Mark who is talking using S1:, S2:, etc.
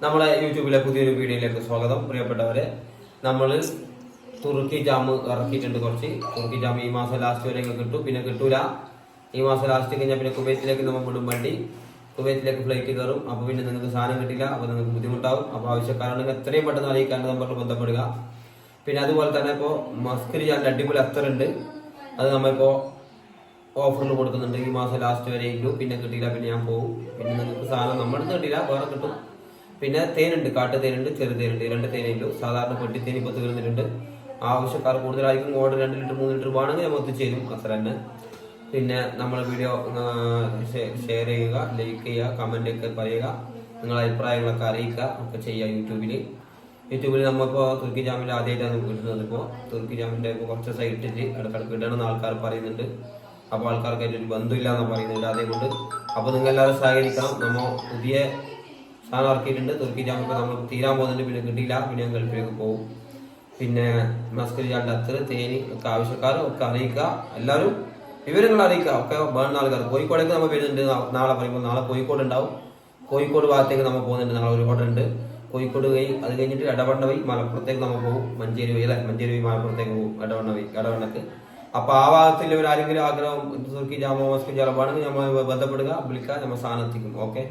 S1: നമ്മളെ യൂട്യൂബിലെ പുതിയൊരു വീഡിയോയിലേക്ക് സ്വാഗതം. പ്രിയപ്പെട്ടവരെ നമ്മൾ തുർക്കി ജാം ഇറക്കിയിട്ടുണ്ട് കുറച്ച്. തുർക്കി ജാം ഈ മാസം ലാസ്റ്റ് വരെ കിട്ടും. പിന്നെ കിട്ടൂല. ഈ മാസം ലാസ്റ്റ് കഴിഞ്ഞാൽ പിന്നെ കുവൈത്തിലേക്ക് നമ്മൾ വിടും വണ്ടി. കുവൈത്തിലേക്ക് ഫ്ലൈറ്റ് കയറും. അപ്പോൾ പിന്നെ നിങ്ങൾക്ക് സാധനം കിട്ടില്ല. അപ്പോൾ നിങ്ങൾക്ക് ബുദ്ധിമുട്ടാവും. അപ്പോൾ ആവശ്യക്കാരുണ്ടെങ്കിൽ എത്രയും പെട്ടെന്ന് അറിയിക്കാൻ നമ്പറിൽ ബന്ധപ്പെടുക. പിന്നെ അതുപോലെ തന്നെ ഇപ്പോൾ മസ്കിൽ ഞാൻ അടിപൊളി അത്തറുണ്ട് അത് നമ്മളിപ്പോൾ ഓഫറിൽ കൊടുക്കുന്നുണ്ട്. ഈ മാസം ലാസ്റ്റ് വരെ ഇല്ലു പിന്നെ കിട്ടിയില്ല പിന്നെ ഞാൻ പോകും പിന്നെ നിങ്ങൾക്ക് സാധനം നമ്മുടെ കിട്ടില്ല വേറെ കിട്ടും. പിന്നെ തേനുണ്ട് കാട്ടു തേനുണ്ട് ചെറു തേനുണ്ട്. രണ്ട് തേനേലും സാധാരണ പൊട്ടി തേനി ഇപ്പോൾ തീർന്നിട്ടുണ്ട് ആവശ്യക്കാർ കൂടുതലായിരിക്കും ഓർഡർ രണ്ട് ലിറ്റർ മൂന്ന് ലിറ്റർ വേണമെങ്കിൽ നമ്മൾ എത്തിച്ചേരും അത്ര തന്നെ. പിന്നെ നമ്മൾ വീഡിയോ ഷെയർ ചെയ്യുക ലൈക്ക് ചെയ്യുക കമന്റ് ഒക്കെ പറയുക നിങ്ങളുടെ അഭിപ്രായങ്ങളൊക്കെ അറിയിക്കുക ഒക്കെ ചെയ്യുക യൂട്യൂബിൽ. യൂട്യൂബിൽ നമ്മളിപ്പോൾ തുർക്കി ജാമിൽ ആദ്യമായിട്ടാണ് കിട്ടുന്നത് ഇപ്പോൾ തുർക്കി ജാമിന്റെ ഇപ്പോൾ കുറച്ച് സൈറ്റിൽ ഇടക്കിടക്ക് ഇടണമെന്ന് ആൾക്കാർ പറയുന്നുണ്ട്. അപ്പോൾ ആൾക്കാർക്ക് അതിന്റെ ഒരു ബന്ധമില്ല എന്ന് പറയുന്നുണ്ട് അതുകൊണ്ട് അപ്പോൾ നിങ്ങൾ എല്ലാവരും സഹകരിക്കണം. നമ്മൾ പുതിയ സാധനം ഇറക്കിയിട്ടുണ്ട് തുർക്കി ജാം ഇപ്പോൾ നമ്മൾ തീരാൻ പോകുന്നുണ്ട് പിന്നെ കിട്ടിയില്ല. പിന്നെ ഞാൻ ഗൾഫിലേക്ക് പോകും. പിന്നെ മസ്കരി ജാണ്ട് അത്ര തേനി ഒക്കെ ആവശ്യക്കാരും ഒക്കെ അറിയിക്കുക. എല്ലാവരും വിവരങ്ങൾ അറിയിക്കുക. ഒക്കെ വേണ്ട ആൾക്കാർ. കോഴിക്കോടേക്ക് നമ്മൾ വരുന്നുണ്ട്. നാളെ പറയുമ്പോൾ നാളെ കോഴിക്കോട് ഉണ്ടാവും. കോഴിക്കോട് ഭാഗത്തേക്ക് നമ്മൾ പോകുന്നുണ്ട്. നാളെ ഒരു ഹോട്ടൽ ഉണ്ട് കോഴിക്കോട് വഴി അത് കഴിഞ്ഞിട്ട് ഇടവണ്ണ വഴി മലപ്പുറത്തേക്ക് നമ്മൾ പോകും. മഞ്ചേരി വഴി അല്ലെ? മഞ്ചേരി വഴി മലപ്പുറത്തേക്ക് പോകും. ഇടവണ്ണ വഴി ഇടവണ്ണക്ക്. അപ്പോൾ ആ ഭാഗത്തിൽ ആരെങ്കിലും ആഗ്രഹം തുർക്കി ജാമോ മസ്കി ജാമോ വേണമെങ്കിൽ നമ്മൾ ബന്ധപ്പെടുക വിളിക്കുക നമ്മൾ സാധനം എത്തിക്കും. ഓക്കെ?